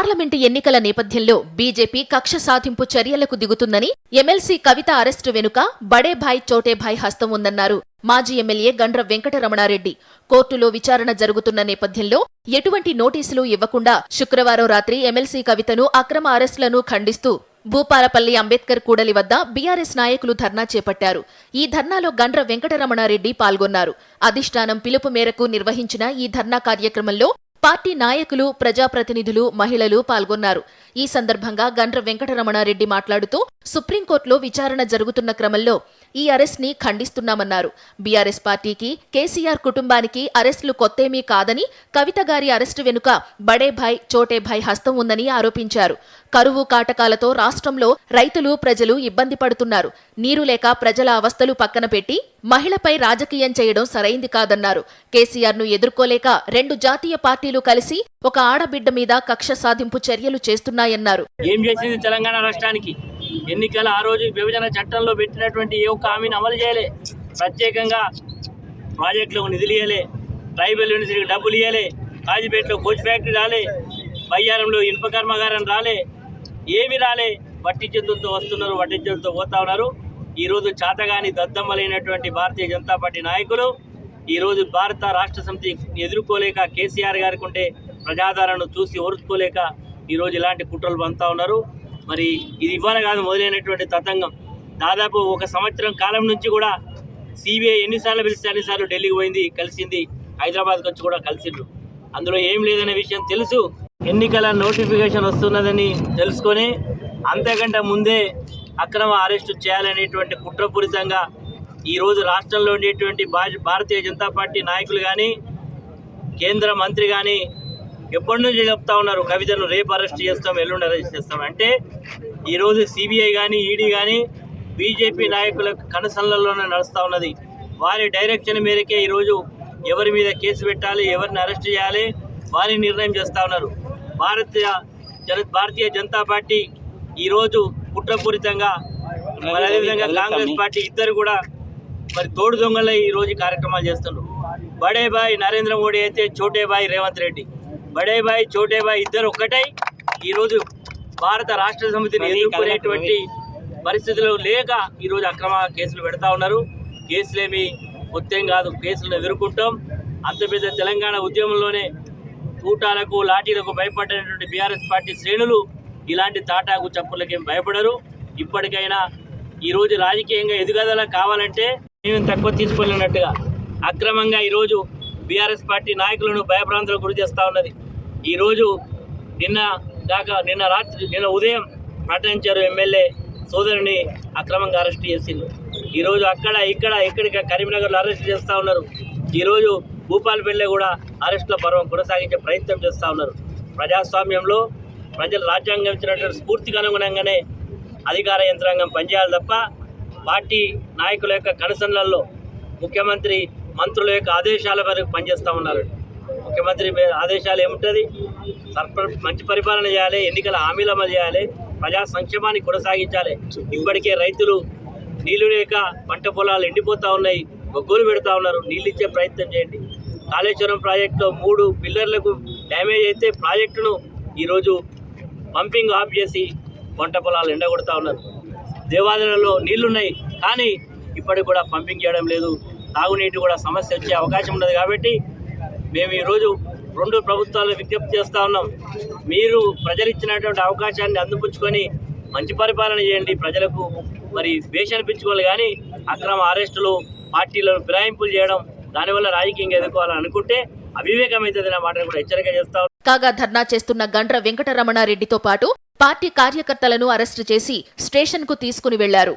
Parliament ఎన్నికల నేపథ్యంలో BJP కక్ష సాధింపు చర్యలకు దిగుతుందని ఎమ్మెల్సీ కవిత అరెస్టు వెనుక బడేభాయ్ చోటేభాయ్ హస్తం ఉందన్నారు. మాజీ ఎమ్మెల్యే గండ్ర వెంకటరమణారెడ్డి. కోర్టులో విచారణ జరుగుతున్న నేపథ్యంలో ఎటువంటి నోటీసులు ఇవ్వకుండా శుక్రవారం రాత్రి ఎమ్మెల్సీ కవితను అక్రమ అరెస్టులను ఖండిస్తూ భూపాలపల్లి అంబేద్కర్ కూడలి వద్ద బీఆర్ఎస్ నాయకులు ధర్నా చేపట్టారు. ఈ ధర్నాలో గండ్ర వెంకటరమణారెడ్డి పాల్గొన్నారు. అధిష్టానం పిలుపు మేరకు నిర్వహించిన ఈ ధర్నా కార్యక్రమంలో పార్టీ నాయకులు ప్రజాప్రతినిధులు మహిళలు పాల్గొన్నారు. ఈ సందర్భంగా గండ్ర వెంకటరమణారెడ్డి మాట్లాడుతూ సుప్రీంకోర్టులో విచారణ జరుగుతున్న క్రమంలో ఈ అరెస్ట్ని ఖండిస్తున్నామన్నారు. బీఆర్ఎస్ పార్టీకి కేసీఆర్ కుటుంబానికి అరెస్టులు కొత్తేమీ కాదని కవిత గారి అరెస్టు వెనుక బడేభాయ్ చోటేభాయ్ హస్తం ఉందని ఆరోపించారు. కరువు కాటకాలతో రాష్ట్రంలో రైతులు ప్రజలు ఇబ్బంది పడుతున్నారు. నీరు లేక ప్రజల అవస్థలు పక్కన పెట్టి మహిళపై రాజకీయం చేయడం సరైంది కాదన్నారు. కేసీఆర్ను ఎదుర్కోలేక రెండు జాతీయ పార్టీలు కలిసి ఒక ఆడబిడ్డ మీద కక్ష సాధింపు చర్యలు చేస్తున్నాయన్నారు. ఏం చేసింది తెలంగాణ రాష్ట్రానికి? ఎన్నికల ఆ రోజు విభజన చట్టంలో పెట్టినటువంటి ఏ ఒక్క హామీని అమలు చేయలే. ప్రత్యేకంగా ప్రాజెక్టులకు నిధులు ఇవ్వలే ట్రైబల్ యూనివర్సిటీకి డబ్బులు ఇవ్వలే కాజీపేటలో కోచ్ ఫ్యాక్టరీ రాలే. బయ్యారంలో ఇనుప కర్మాగారం రాలే. ఏమి రాలే. వట్టి చేతులతో వస్తున్నారు వట్టి చేతులతో పోతా ఉన్నారు. ఈరోజు చాతగాని దద్దమ్మలైనటువంటి భారతీయ జనతా పార్టీ నాయకులు ఈరోజు భారత రాష్ట్ర సమితి ఎదుర్కోలేక కేసీఆర్ గారికి ఉంటే ప్రజాదరణను చూసి ఓర్చుకోలేక ఈరోజు ఇలాంటి కుట్రలు పంతా ఉన్నారు. మరి ఇది ఇవ్వాలి కాదు మొదలైనటువంటి తతంగం. దాదాపు ఒక సంవత్సరం కాలం నుంచి కూడా సిబిఐ ఎన్నిసార్లు పిలిస్తే అన్నిసార్లు ఢిల్లీకి పోయింది కలిసింది హైదరాబాద్కి వచ్చి కూడా కలిసిండ్రు. అందులో ఏం లేదనే విషయం తెలుసు. ఎన్నికల నోటిఫికేషన్ వస్తున్నదని తెలుసుకొని అంతకంటే ముందే అక్రమ అరెస్టు చేయాలనేటువంటి కుట్రపూరితంగా ఈరోజు రాష్ట్రంలో ఉండేటువంటి భారతీయ జనతా పార్టీ నాయకులు కానీ కేంద్ర మంత్రి కానీ ఎప్పటి నుంచి చెప్తా ఉన్నారు కవితను రేపు అరెస్ట్ చేస్తాం ఎల్లుండి అరెస్ట్ చేస్తాం. అంటే ఈరోజు సిబిఐ కానీ ఈడీ కానీ బీజేపీ నాయకుల కనసనలలోనే నడుస్తూ ఉన్నది. వారి డైరెక్షన్ మేరకే ఈరోజు ఎవరి మీద కేసు పెట్టాలి ఎవరిని అరెస్ట్ చేయాలి వారి నిర్ణయం చేస్తూ ఉన్నారు. భారతీయ జన భారతీయ జనతా పార్టీ ఈరోజు కుట్రపూరితంగా మరి అదేవిధంగా కాంగ్రెస్ పార్టీ ఇద్దరు కూడా మరి తోడు దొంగలై ఈ రోజు కార్యక్రమాలు చేస్తున్నారు బడే బాయ్ నరేంద్ర మోడీ అయితే చోటే బాయ్ రేవంత్ రెడ్డి. బడే బాయ్ చోటే బాయ్ ఇద్దరు ఒక్కటై ఈరోజు భారత రాష్ట్ర సమితిని ఎదుర్కొనేటువంటి పరిస్థితులు లేక ఈరోజు అక్రమ కేసులు పెడతా ఉన్నారు. కేసులేమి కొత్తేం కాదు కేసులను ఎదుర్కొంటాం. అంత పెద్ద తెలంగాణ ఉద్యమంలోనే తూటాలకు లాఠీలకు భయపడినటువంటి బీఆర్ఎస్ పార్టీ శ్రేణులు ఇలాంటి తాటాకు చప్పులకేం భయపడరు. ఇప్పటికైనా ఈరోజు రాజకీయంగా ఎదుగుదల కావాలంటే మేము తక్కువ తీసుకోలేనట్టుగా అక్రమంగా ఈరోజు బీఆర్ఎస్ పార్టీ నాయకులను భయభ్రాంతులకు గురి చేస్తూ ఉన్నది. ఈరోజు నిన్న దాకా నిన్న రాత్రి నిన్న ఉదయం ప్రకటించారు ఎమ్మెల్యే సోదరుని అక్రమంగా అరెస్ట్ చేసింది ఈరోజు అక్కడ ఇక్కడ ఇక్కడికి కరీంనగర్లో అరెస్ట్ చేస్తూ ఉన్నారు. ఈరోజు భూపాలపల్లి కూడా అరెస్టుల పర్వం కొనసాగించే ప్రయత్నం చేస్తూ ఉన్నారు. ప్రజాస్వామ్యంలో ప్రజలు రాజ్యాంగం ఇచ్చినటువంటి స్ఫూర్తికి అనుగుణంగానే అధికార యంత్రాంగం పనిచేయాలి తప్ప పార్టీ నాయకుల యొక్క కనసనలలో ముఖ్యమంత్రి మంత్రుల యొక్క ఆదేశాల మేరకు పనిచేస్తూ ఉన్నారు. ముఖ్యమంత్రి ఆదేశాలు ఏముంటుంది? సర్ప మంచి పరిపాలన చేయాలి ఎన్నికల హామీలు అమలు చేయాలి ప్రజా సంక్షేమాన్ని కొనసాగించాలి. ఇప్పటికే రైతులు నీళ్ళు లేక పంట పొలాలు ఎండిపోతూ ఉన్నాయి బొగ్గులు పెడతా ఉన్నారు. నీళ్ళు ఇచ్చే ప్రయత్నం చేయండి. కాళేశ్వరం ప్రాజెక్టులో మూడు పిల్లర్లకు డ్యామేజ్ అయితే ప్రాజెక్టును ఈరోజు పంపింగ్ ఆఫ్ చేసి పంట పొలాలు ఎండగొడతా ఉన్నారు. దేవాలయాలలో నీళ్ళున్నాయి కానీ ఇప్పటికి కూడా పంపింగ్ చేయడం లేదు. తాగునీటి కూడా సమస్య వచ్చే అవకాశం ఉండదు కాబట్టి మేము ఈరోజు రెండు ప్రభుత్వాలు విజ్ఞప్తి చేస్తూ ఉన్నాం. మీరు ప్రజలు ఇచ్చినటువంటి అవకాశాన్ని అందిపుచ్చుకొని మంచి పరిపాలన చేయండి ప్రజలకు. మరి భేష అనిపించుకోవాలి కానీ అక్రమ అరెస్టులు పార్టీలను ఫిరాయింపులు చేయడం దానివల్ల రాజకీయంగా ఎదుర్కోవాలని అనుకుంటే అవివేకమైతుంది నా మాటను కూడా హెచ్చరిక చేస్తా కాగా ధర్నా చేస్తున్న గండ్ర వెంకటరమణారెడ్డితో పాటు పార్టీ కార్యకర్తలను అరెస్టు చేసి స్టేషన్కు తీసుకుని వెళ్ళారు.